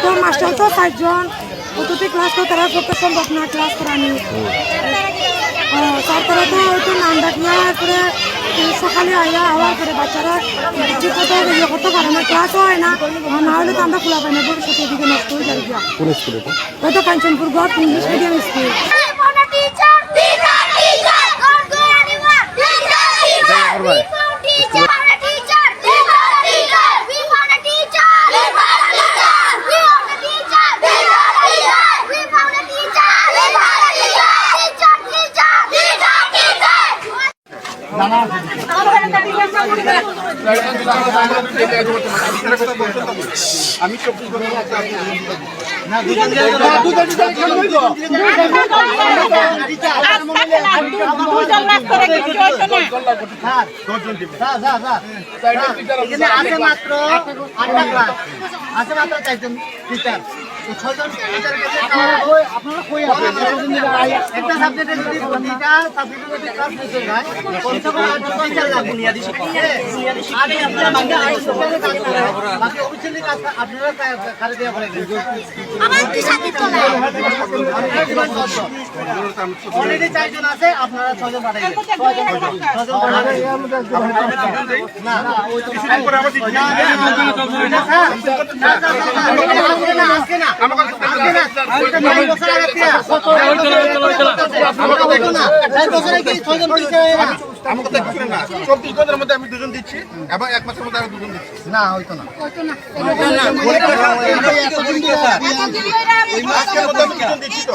তো মাস্টার তো চারজন অতটি ক্লাস তো তারা করতে সম্ভব না ক্লাস করানি তারপরে তো হয়তো নাম ডাকিয়া করে সকালে আইয়া আওয়ার করে বাচ্চারা ঠিক মতো ইয়ে করতে পারে না ক্লাসও হয় না আর না হলে তো আমরা খোলা পাই না ভবিষ্যতের দিকে নষ্ট হয়ে যাবে গিয়া কোন স্কুলে এটা? হয়তো কাঞ্চনপুর গড় ইংলিশ মিডিয়াম স্কুল আছে মাত্র আটটা ক্লাস আছে মাত্র চারজন টিচার আপনারা কই আছেন একটা সাবজেক্টে যদি প্রতিটা সাবজেক্টে যদি ক্লাস নিতে যায় কমসে কম টিচার লাগবে বুনিয়াদি শিক্ষা আর আপনারা বাকি আইসোসিয়ালের কাজ করেন বাকি অফিসিয়ালি কাজ আপনারা খালি দেওয়া করে অলরেডি চারজন আছে আপনারা ছয়জন পাঠাইবেন ছয়জন পাঠাবেন না না ওই তো না না না আজকে না আজকে না আজকে না আজকে নয় বছর আগে দিয়া আমরা হইতো না। চার বছরে কি ছয়জন পরীক্ষা না। আমার কথা কিছু না। চব্বিশ ঘণ্টার মধ্যে আমি দুজন দিচ্ছি এবং এক মাসের মধ্যে আমি দুজন দিচ্ছি না হইতো না আজকের মধ্যে আমি দুজন দিচ্ছি তো।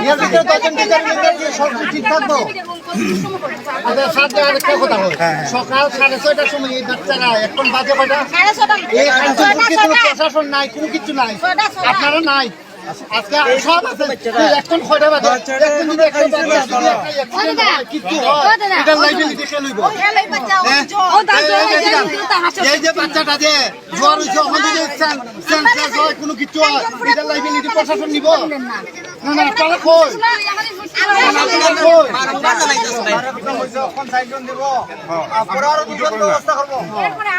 এর ভিতরে দশজন টিচার মিলে ঠিক থাকব আচ্ছা সাথে আরেকটা কথা বল সকাল সাড়ে ছয়টার সময় এই বাচ্চারা এখন বাজে কয়টা এই কোনো প্রশাসন নাই কোনো কিছু নাই আপনারা নাই আজকে সব আছে এখন কয়টা বাজে এখন যদি একটা বাচ্চা যদি একটা accident হয়, কিছু হয় এটা লাইবিলিটি কে লইব এই যে বাচ্চাটা যে জ্বর হয়েছে ওখান থেকে সেন্সাস হয় কোনো কিছু হয় এটা লাইবিলিটি প্রশাসন নিব না না তাহলে কই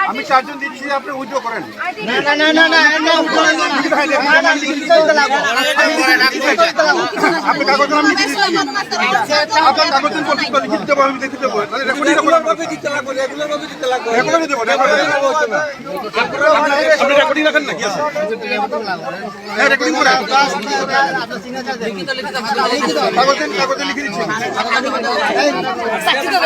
আমি চারজন দিচ্ছি আপনি উইথড্র করেন করে লিখে দিচ্ছি চাকরি তো